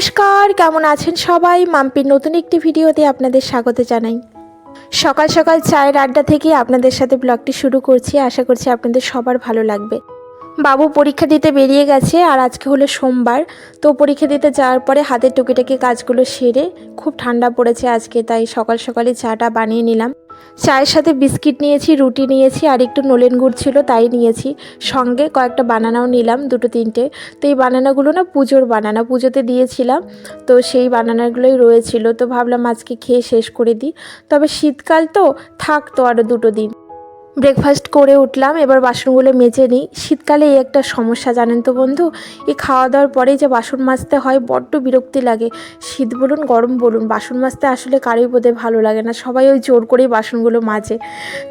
নমস্কার, কেমন আছেন সবাই? মাম্পির নতুন একটি ভিডিওতে আপনাদের স্বাগত জানাই। সকাল সকাল চায়ের আড্ডা থেকে আপনাদের সাথে ব্লগটি শুরু করছি। আশা করছি আপনাদের সবার ভালো লাগবে। বাবু পরীক্ষা দিতে বেরিয়ে গেছে আর আজকে হলো সোমবার। তো পরীক্ষা দিতে যাওয়ার পরে হাতের টুকিটাকি কাজগুলো সেরে খুব ঠান্ডা পড়েছে আজকে, তাই সকাল সকালে চাটা বানিয়ে নিলাম। চায়ের সাথে বিস্কিট নিয়েছি, রুটি নিয়েছি, আর একটু নলেন গুড় ছিল তাই নিয়েছি। সঙ্গে কয়েকটা বানানাও নিলাম, দুটো তিনটে। তো এই বানানাগুলো না পুজোর বানানা, পুজোতে দিয়েছিলাম। তো সেই বানানাগুলোই রয়েছিল। তো ভাবলাম আজকে খেয়ে শেষ করে দিই। তবে শীতকাল তো থাকতো আরও দুটো দিন। ব্রেকফাস্ট করে উঠলাম, এবার বাসনগুলো মেজে নিই। শীতকালে এই একটা সমস্যা, জানেন তো বন্ধু? এই খাওয়া দাওয়ার পরেই যে বাসন মাজতে হয়, বড্ড বিরক্তি লাগে। শীত বলুন, গরম বলুন, বাসন মাজতে আসলে কারোই বোধে ভালো লাগে না। সবাই ওই জোর করেই বাসনগুলো মাজে।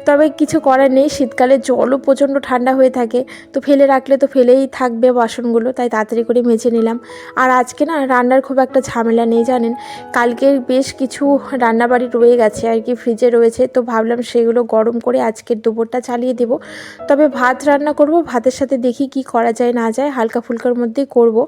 তবে কিছু করার নেই, শীতকালে জলও প্রচণ্ড ঠান্ডা হয়ে থাকে। তো ফেলে রাখলে তো ফেলেই থাকবে বাসনগুলো, তাই তাড়াতাড়ি করে মেজে নিলাম। আর আজকে না, রান্নার খুব একটা ঝামেলা নেই, জানেন? কালকের বেশ কিছু রান্নাবাড়ি রয়ে গেছে আর কি ফ্রিজে রয়েছে। তো ভাবলাম সেগুলো গরম করে আজকের দুপুরটা চালিয়ে দেব। তবে ভাত রান্না করব, ভাতের সাথে দেখি কি করা যায় না যায়, হালকা ফুলকার মধ্যেই করব।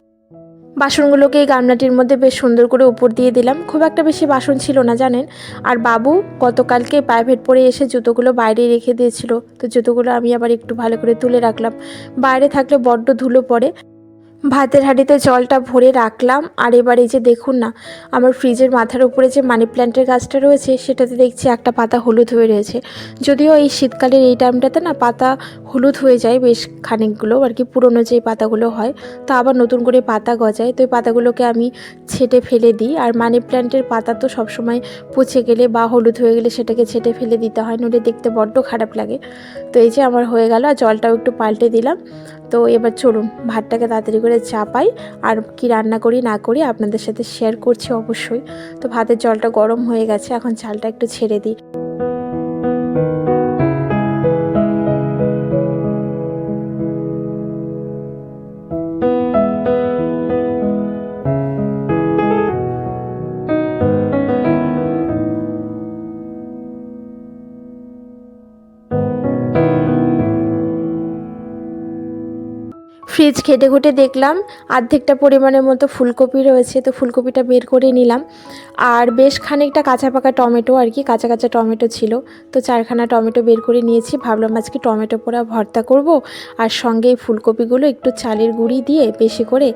বাসনগুলোকে এই গামলাটির মধ্যে বেশ সুন্দর করে উপর দিয়ে দিলাম। খুব একটা বেশি বাসন ছিল না, জানেন? আর বাবু গতকালকে প্রাইভেট পরে এসে জুতোগুলো বাইরে রেখে দিয়েছিল। তো জুতোগুলো আমি আবার একটু ভালো করে তুলে রাখলাম। বাইরে থাকলে বড্ড ধুলো পড়ে। ভাতের হাঁড়িতে জলটা ভরে রাখলাম। আর এবার এই যে দেখুন না, আমার ফ্রিজের মাথার উপরে যে মানি প্ল্যান্টের গাছটা রয়েছে, সেটাতে দেখছি একটা পাতা হলুদ হয়ে রয়েছে। যদিও এই শীতকালের এই টাইমটাতে না পাতা হলুদ হয়ে যায় বেশ খানিকগুলো, আর কি পুরনো যে পাতাগুলো হয়, তো আবার নতুন করে পাতা গজায়। তো এই পাতাগুলোকে আমি ছেটে ফেলে দিই। আর মানি প্ল্যান্টের পাতা তো সবসময় পচে গেলে বা হলুদ হয়ে গেলে সেটাকে ছেটে ফেলে দিতে হয়, নইলে দেখতে বড্ড খারাপ লাগে। তো এই যে আমার হয়ে গেল, আর জলটাও একটু পাল্টে দিলাম। তো এবার চলুন, ভাতটাকে তাড়াতাড়ি করে চাপাই আর কি রান্না করি না করি আপনাদের সাথে শেয়ার করছি অবশ্যই। তো ভাতের জলটা গরম হয়ে গেছে, এখন চালটা একটু ছেড়ে দিই। ফ্রিজ ঘেটে ঘুটে দেখলাম, অর্ধেকটা পরিমাণের মতো ফুলকপি রয়েছে, তো ফুলকপিটা বের করে নিলাম। আর বেশ খানিকটা কাঁচা পাকা টমেটো আর কি, কাঁচা কাঁচা টমেটো ছিল, তো চারখানা টমেটো বের করে নিয়েছি। ভাবলাম আজকে টমেটো পোড়া ভর্তা করব, আর সঙ্গে এই ফুলকপিগুলো একটু চালের গুঁড়ি দিয়ে বেশি করে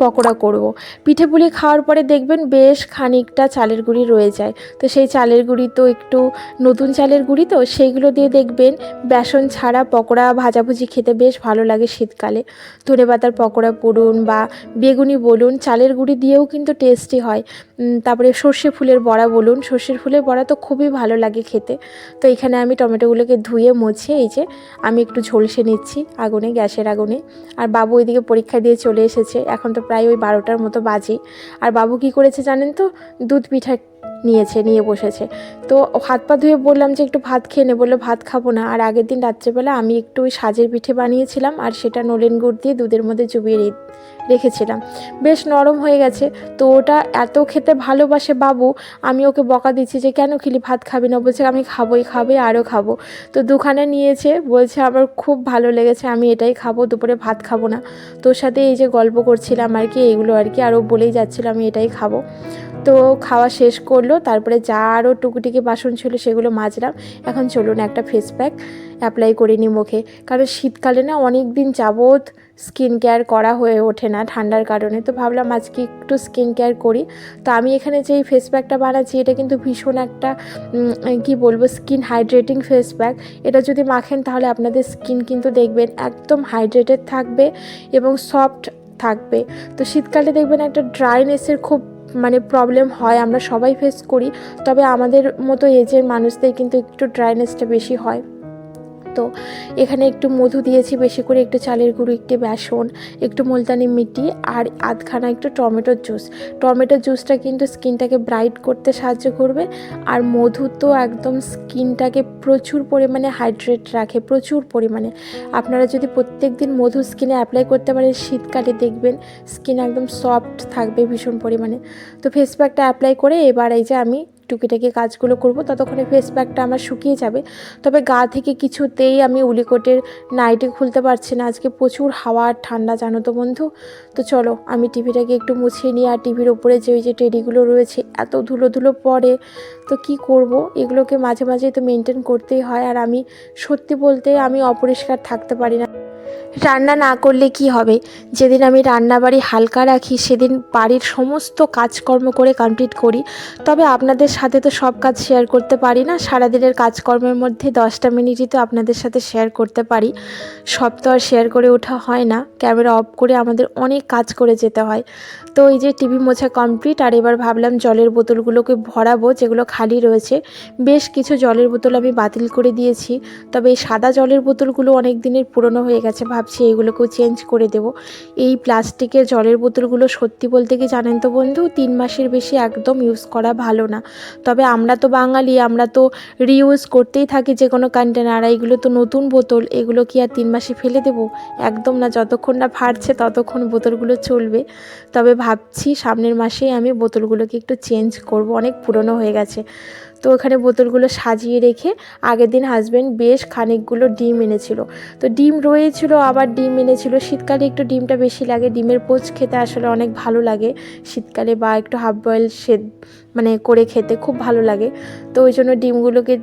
পকোড়া করব। পিঠে পুলি খাওয়ার পরে দেখবেন বেশ খানিকটা চালের গুঁড়ি রয়ে যায়। তো সেই চালের গুঁড়ি তো একটু নতুন চালের গুঁড়ি তো, সেইগুলো দিয়ে দেখবেন বেসন ছাড়া পকোড়া ভাজাভুজি খেতে বেশ ভালো লাগে শীতকালে। ধনে পাতার পকোড়া পড়ুন বা বেগুনি বলুন, চালের গুঁড়ি দিয়েও কিন্তু টেস্টি হয়। তারপরে সর্ষে ফুলের বড়া বলুন, সর্ষের ফুলের বড়া তো খুবই ভালো লাগে খেতে। তো এখানে আমি টমেটোগুলোকে ধুয়ে মুছে এই যে আমি একটু ঝলসে নিচ্ছি আগুনে, গ্যাসের আগুনে। আর বাবু ওইদিকে পরীক্ষা দিয়ে চলে এসেছে, এখন তো প্রায় ওই বারোটার মতো বাজে। আর বাবু কি করেছে জানেন তো? দুধ পিঠা নিয়েছে, নিয়ে বসেছে। তো হাত পা ধুয়ে বললাম যে একটু ভাত খেয়ে নে। বলল, ভাত খাব না। আর আগের দিন রাত্রেবেলা আমি একটু ওই সাজের পিঠে বানিয়েছিলাম আর সেটা নলেন গুড় দিয়ে দুধের মধ্যে চুবিয়ে রেখেছিলাম। বেশ নরম হয়ে গেছে। তো ওটা এত খেতে ভালোবাসে বাবু, আমি ওকে বকা দিচ্ছি যে, কেন খেলি ভাত খাবি না? বলছে, আমি খাবোই, খাবে, আরও খাব। তো দুখানে নিয়েছে, বলছে, আমার খুব ভালো লেগেছে, আমি এটাই খাব, দুপুরে ভাত খাব না। তোর সাথে এই যে গল্প করছিলাম আর কি এইগুলো আর কি, আরও বলেই যাচ্ছিল, আমি এটাই খাব। তো খাওয়া শেষ করল, তারপরে যা আরও টুকুটিকি বাসন ছিল, সেগুলো মাজলাম। এখন চলুন একটা ফেস প্যাক অ্যাপ্লাই করে নিই মুখে। কারণ শীতকালে না অনেক দিন যাবৎ স্কিন কেয়ার করা হয়ে ওঠে না ঠান্ডার কারণে। তো ভাবলাম আজকে একটু স্কিন কেয়ার করি। তো আমি এখানে যে ফেস প্যাকটা বানাচ্ছি, এটা কিন্তু ভীষণ একটা কি বলব স্কিন হাইড্রেটিং ফেস প্যাক এটা যদি মাখেন তাহলে আপনাদের স্কিন কিন্তু দেখবেন একদম হাইড্রেটেড থাকবে এবং সফট থাকবে। তো শীতকালে দেখবেন একটা ড্রাইনেসের খুব মানে প্রবলেম হয়, আমরা সবাই ফেস করি। তবে আমাদের মতো এজের মানুষদের কিন্তু একটু ড্রাইনেসটা বেশি হয়। তো এখানে একটু মধু দিয়েছি, বেশি করে একটু চালের গুঁড়ো, একটু বেসন, একটু মুলতানি মিটি আর আধখানা একটু টমেটোর জুস। টমেটোর জুসটা কিন্তু স্কিনটাকে ব্রাইট করতে সাহায্য করবে আর মধু তো একদম স্কিনটাকে প্রচুর পরিমাণে হাইড্রেট রাখে, প্রচুর পরিমাণে। আপনারা যদি প্রত্যেক দিন মধু স্কিনে অ্যাপ্লাই করতে পারেন, শীতকালে দেখবেন স্কিন একদম সফট থাকবে ভীষণ পরিমাণে। তো ফেস প্যাকটা অ্যাপ্লাই করে এবার এই যে আমি টুকিটাকি কাজগুলো করব, ততক্ষণে ফেস প্যাকটা আমার শুকিয়ে যাবে। তবে গা থেকে কিছুতেই আমি উলিকোটের নাইটি খুলতে পারছি না। আজকে প্রচুর হাওয়া আর ঠান্ডা, জানো তো বন্ধু? তো চলো, আমি টিভিটাকে একটু মুছিয়ে নিই আর টিভির ওপরে যে ওই যে টেডিগুলো রয়েছে, এত ধুলো ধুলো পড়ে। তো কি করব? এগুলোকে মাঝে মাঝে তো মেনটেন করতেই হয়। আর আমি সত্যি বলতে আমি অপরিষ্কার থাকতে পারি না। রান্না না করলে কি হবে? যেদিন আমি রান্নাবাড়ি হালকা রাখি, সেদিন বাড়ির সমস্ত কাজকর্ম করে কমপ্লিট করি। তবে আপনাদের সাথে তো সব কাজ শেয়ার করতে পারি না। সারাদিনের কাজকর্মের মধ্যে দশটা মিনিটই তো আপনাদের সাথে শেয়ার করতে পারি। সব তো আর শেয়ার করে ওঠা হয় না। ক্যামেরা অফ করে আমাদের অনেক কাজ করে যেতে হয়। তো এই যে টিভি মোছা কমপ্লিট আর এবার ভাবলাম জলের বোতলগুলোকে ভরাবো, যেগুলো খালি রয়েছে। বেশ কিছু জলের বোতল আমি বাতিল করে দিয়েছি। তবে এই সাদা জলের বোতলগুলো অনেক দিনের পুরনো হয়ে গেছে। ভাবছি, এইগুলোকেও চেঞ্জ করে দেব। এই প্লাস্টিকের জলের বোতলগুলো সত্যি বলতে কি জানেন তো বন্ধু, তিন মাসের বেশি একদম ইউজ করা ভালো না। তবে আমরা তো বাঙালি, আমরা তো রিউজ করতেই থাকি যে কোনো কন্টেনার এইগুলো তো নতুন বোতল, এগুলো কি আর তিন মাসে ফেলে দেবো? একদম না, যতক্ষণ না ফাটছে ততক্ষণ বোতলগুলো চলবে। তবে ভাবছি সামনের মাসেই আমি বোতলগুলোকে একটু চেঞ্জ করব, অনেক পুরনো হয়ে গেছে। তো ওখানে বোতলগুলো সাজিয়ে রেখে আগের দিন হাজব্যান্ড বেশ খানিকগুলো ডিম এনেছিল। তো ডিম রয়েছিল, আবার ডিম এনেছিল। শীতকালে একটু ডিমটা বেশি লাগে, ডিমের পোচ খেতে আসলে অনেক ভালো লাগে। শীতকালে বা একটু হাফ বয়েল সে মানে করে খেতে খুব ভালো লাগে। তো ওই জন্য ডিমগুলোকে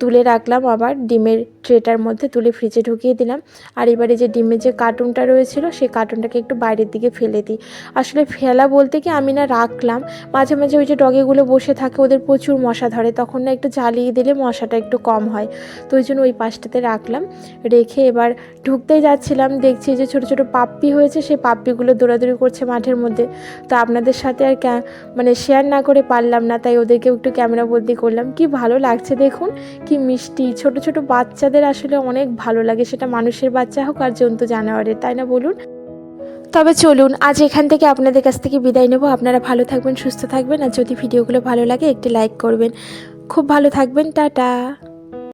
তুলে রাখলাম, আবার ডিমের ট্রেটার মধ্যে তুলে ফ্রিজে ঢুকিয়ে দিলাম। আর এবারে যে ডিমের যে কার্টুনটা রয়েছিল, সেই কার্টুনটাকে একটু বাইরের দিকে ফেলে দিই। আসলে ফেলা বলতে কি আমি না রাখলাম। মাঝে মাঝে ওই যে ডগেগুলো বসে থাকে, ওদের প্রচুর মশা ধরে, তখন না একটু জ্বালিয়ে দিলে মশাটা একটু কম হয়। তো ওই জন্য ওই পাশটাতে রাখলাম। রেখে এবার ঢুকতেই যাচ্ছিলাম, দেখছি যে ছোট ছোট পাপ্পি হয়েছে, সেই পাপ্পিগুলো দৌড়াদৌড়ি করছে মাঠের মধ্যে। তো আপনাদের সাথে আর মানে শেয়ার না করে পারলাম না, তাই ওদেরকেও একটু ক্যামেরা বন্দি করলাম। কি ভালো লাগছে দেখুন কি মিষ্টি। ছোট ছোট বাচ্চাদের আসলে অনেক ভালো লাগে। সেটা মানুষের বাচ্চা হোক আর জন্তু জানোয়ারের, তাই না বলুন? তবে চলুন, আজ এখান থেকে আপনাদের কাছ থেকে বিদায় নেব। আপনারা ভালো থাকবেন, সুস্থ থাকবেন। আর যদি ভিডিওগুলো ভালো লাগে, একটি লাইক করবেন। খুব ভালো থাকবেন। টাটা।